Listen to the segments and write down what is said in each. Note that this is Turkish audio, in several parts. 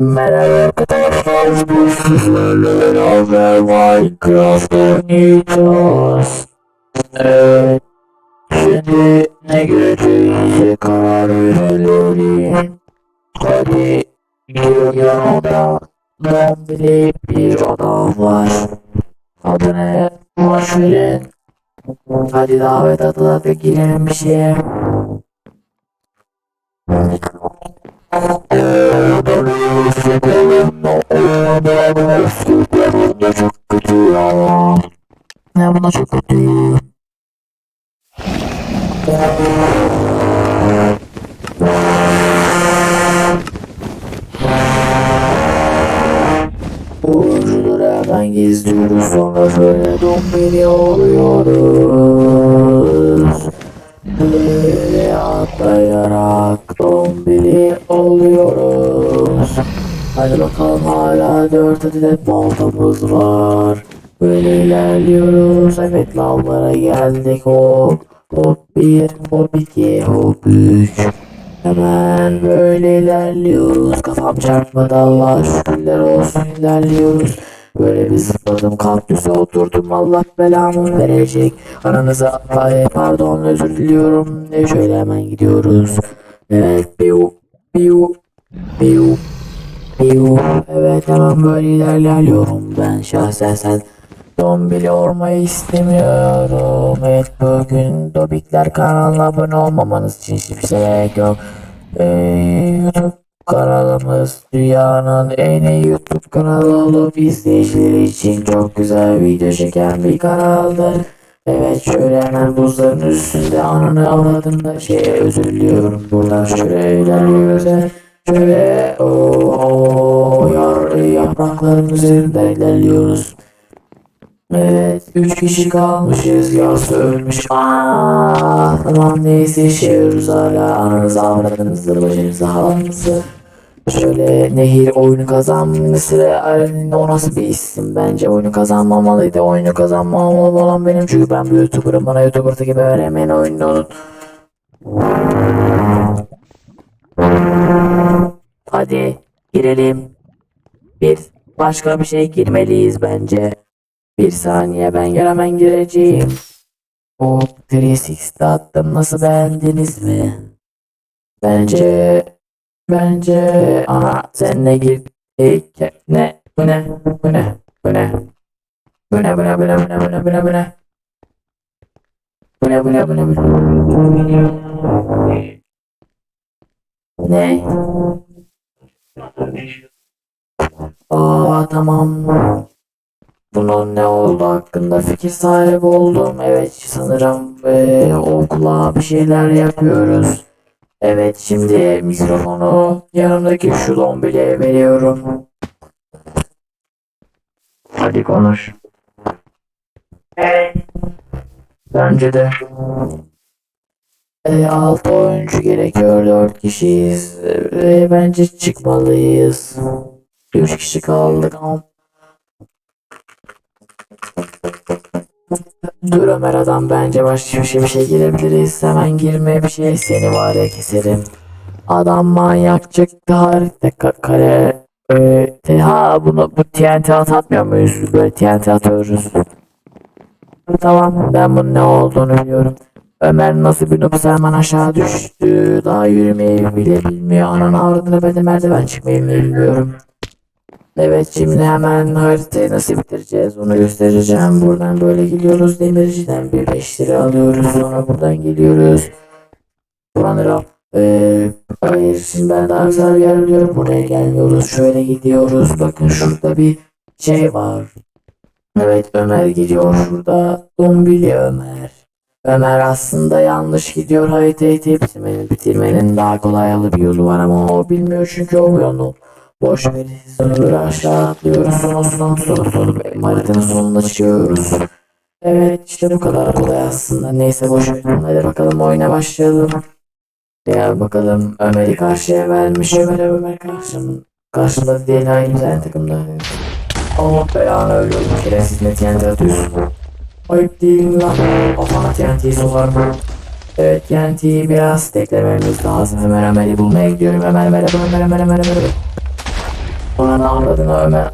Merhaba arkadaşlar, bugün sizlerle beraber Minecraft. Evet, şimdi ne göreceğize karar verelim. Hadi, bir yanımda zombili bir adam var. Adı ne? Verin. Hadi davet atıp da girelim bir şeye. Bu ucuları hemen gizliyoruz sonra şöyle dombili oluyoruz. Dört adet baltamız var. Böyle ilerliyoruz. Evet lavlara geldik. Hop hop bir hop iki hop üç. Hemen böyle ilerliyoruz. Kafam çarpmadı Allah şükürler olsun ilerliyoruz. Böyle bir zıpladım kaktüse oturdum Allah belamı verecek. Aranıza ay, pardon özür diliyorum. E, şöyle hemen gidiyoruz. Evet biu biu biu biu. Evet hemen böyle ilerliyorum ben şahsen sen. Dombili olmayı istemiyorum. Evet bugün Dobikler kanalına abone olmamanız için hiçbir şey yok. Ee, YouTube kanalımız dünyanın en iyi YouTube kanalı olup izleyicileri için çok güzel video çeken bir kanaldır. Evet şöyle hemen buzların üstünde ananı avradında şey özür diliyorum buradan şöyle ilerliyoruz. Şöyle o, o yar, yaprakların üzerinde ilerliyoruz. Evet, üç kişi kalmışız. Yarısı ölmüş. Aa, tamam neyse yaşıyoruz hala. Ananızı avradınızı, bacınızı, halanızı. Şöyle nehir oyunu kazanması o nasıl bir isim bence oyunu kazanmamalıydı oyunu kazanmamalı olan benim çünkü ben bir youtuberım bana youtuber gibi öğrenmeyin oyunu hadi girelim bir başka bir şey girmeliyiz bence bir saniye ben hemen gireceğim. O 360'da attım nasıl beğendiniz mi? Bence bence ana sen ne gir e, ne bu ne bu ne bu ne bu ne bu ne bu ne bu ne bu ne bu ne bu ne bu ne bu ne bu ne ne Aa tamam bunun ne oldu hakkında fikir sahibi oldum. Evet sanırım eee, okula bir şeyler yapıyoruz. Evet şimdi mikrofonu yanımdaki şu dombiliye veriyorum. Hadi konuş. Bence de. E, 6 oyuncu gerekiyor 4 kişiyiz ve bence çıkmalıyız. 3 kişi kaldık Dur Ömer adam bence başka bir şey bir şey girebiliriz. Hemen girme bir şey seni var ya keserim. Adam manyak çıktı harita ka- kare. Ee, ha bunu bu TNT at atmıyor muyuz? Böyle TNT atıyoruz. Tamam ben bunun ne olduğunu biliyorum. Ömer nasıl bir noobsa hemen aşağı düştü. Daha yürümeyi bile bilmiyor. Ananı avradını ben de merdiven çıkmayı bilmiyorum. Evet şimdi hemen haritayı nasıl bitireceğiz onu göstereceğim. Buradan böyle gidiyoruz demirciden bir 5 lira alıyoruz sonra buradan geliyoruz. Buranı rap. Ee, hayır şimdi ben daha güzel bir yer biliyorum buraya gelmiyoruz. Şöyle gidiyoruz bakın şurada bir şey var. Evet Ömer gidiyor şurada. Dombili Ömer. Ömer aslında yanlış gidiyor haritayı bitirmenin, bitirmenin daha kolay bir yolu var ama o bilmiyor çünkü o yolu. Boş ver. Sonra aşağı atlıyoruz. Sonra sonra sonra haritanın sonuna çıkıyoruz. Evet işte bu kadar kolay aslında. Neyse boş ver. Hadi bakalım oyuna başlayalım. Ya bakalım Ömer'i karşıya vermiş. Ömer Ömer karşım, karşımda değil aynı güzel takımda. Allah belanı ölüyorum. Keresiz ne TNT atıyorsun? Lan? Kafana TNT'yi mı? Evet TNT'yi biraz teklememiz lazım. Ömer Ömer'i bulmaya gidiyorum. Ömer Ömer Ömer Ömer Ömer Ömer Ömer. Bana avradını Ömer.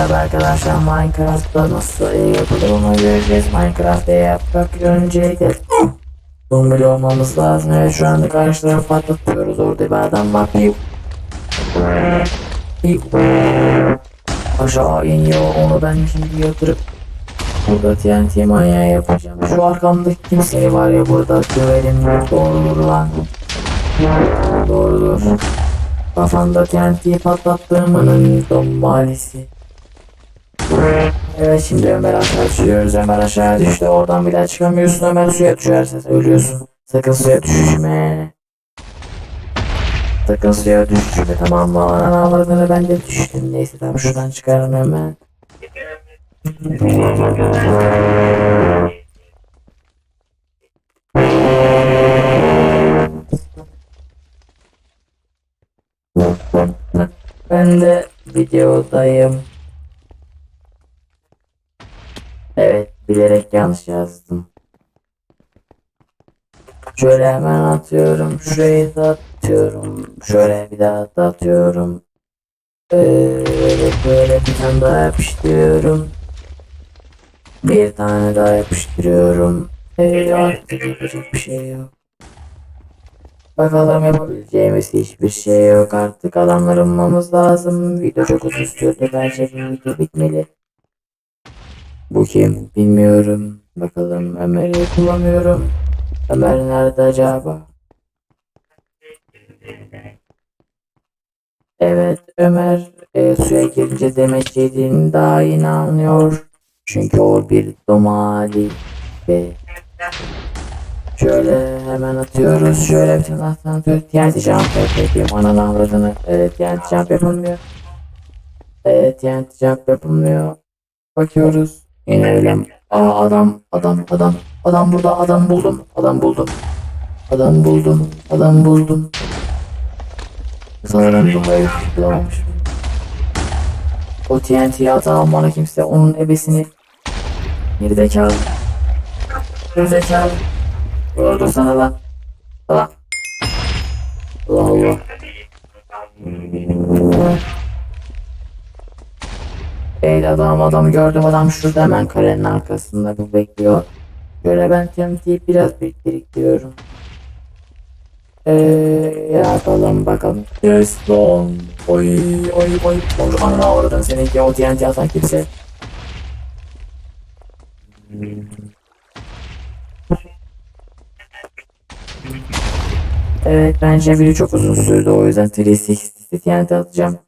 Merhaba arkadaşlar Minecraft'ta nasıl yapıldığını göreceğiz. Minecraft'ta yaprak öncelikle Bombeli olmamız lazım. Evet şu anda karşı tarafı patlatıyoruz. Orada bir adam var. Aşağı iniyor. Onu ben şimdi yatırıp Burada TNT manyağı yapacağım. Şu arkamdaki kimseyi var ya burada güvelim. Doğrudur lan. Doğrudur. Kafanda TNT'yi patlattığımın domalisi. Evet şimdi Ömer aşağı düşüyoruz. Ömer aşağı düştü. Oradan daha çıkamıyorsun. Ömer suya düşerse ölüyorsun. Sakın suya düşme. Sakın suya düşme tamam mı? Ananı avradını ben de düştüm. Neyse tamam şuradan çıkarım hemen. Ben de videodayım. Evet, bilerek yanlış yazdım. Şöyle hemen atıyorum. Şurayı da atıyorum. Şöyle bir daha da atıyorum. Böyle böyle bir tane daha yapıştırıyorum. Bir tane daha yapıştırıyorum. Evet, artık yapacak bir şey yok. Bakalım yapabileceğimiz hiçbir şey yok artık adamları bulmamız lazım. Video çok uzun sürdü. Bence bu video bitmeli. Bu kim bilmiyorum. Bakalım Ömer'i bulamıyorum. Ömer nerede acaba? Evet Ömer e, suya girince demek yediğini daha iyi. Çünkü o bir domali ve Şöyle hemen atıyoruz. Şöyle bir tane atıyoruz. TNT jump yapayım. Ananı avradını. Evet TNT jump yapılmıyor. Evet TNT jump yapılmıyor. Bakıyoruz. Yine öyle. Aa adam adam adam. Adam burada adam buldum. Adam buldum. Adam buldum. Adam buldum. Sanırım bu hayır bulamamışım. O TNT'yi atan bana kimse onun ebesini Gerizekalı. Gerizekalı. Öldür sana lan. Lan. Allah Allah. Ey adam adamı gördüm adam şurada hemen karenin arkasında bu bekliyor. Şöyle ben TNT'yi biraz biriktiriyorum. Eee yapalım bakalım. Yes lan. Oy oy oy. Oy ana oradan seninki o TNT atan kimse. Evet bence biri çok uzun sürdü o yüzden 360 TNT atacağım.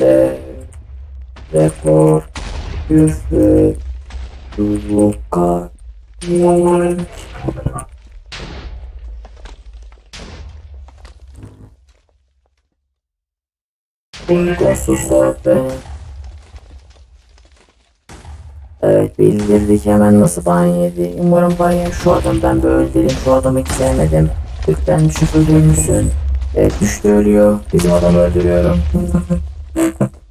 De Rekor Küfür Luka Uygunsuz sohbet Evet bildirdik hemen nasıl ban yedi. Umarım ban yer. Şu adam ben bir öldüreyim. Şu adamı hiç sevmedim. Lütfen düşüp öldürmüşsün. Evet düştü ölüyor. Bizim adamı öldürüyorum.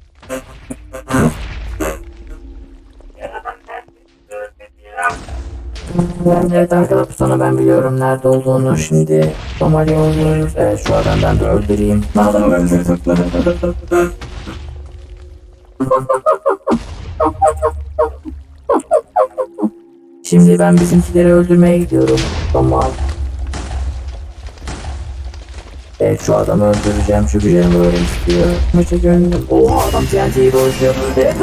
evet arkadaşlar sonra ben biliyorum nerede olduğunu. Şimdi Somali oluyoruz. Evet şu adam ben de öldüreyim. Adamı öldürdüm. Şimdi ben bizimkileri öldürmeye gidiyorum. Tamam. Evet şu adamı öldüreceğim çünkü canım öyle istiyor. Maça gönlüm. Oha adam TNT'yi bozuyor. Evet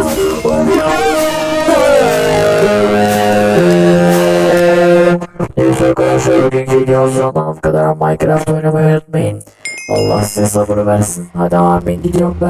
Evet arkadaşlar bugünkü videomuzdan bu kadar Minecraft oynamayı unutmayın. Allah size sabır versin. Hadi amin gidiyorum ben.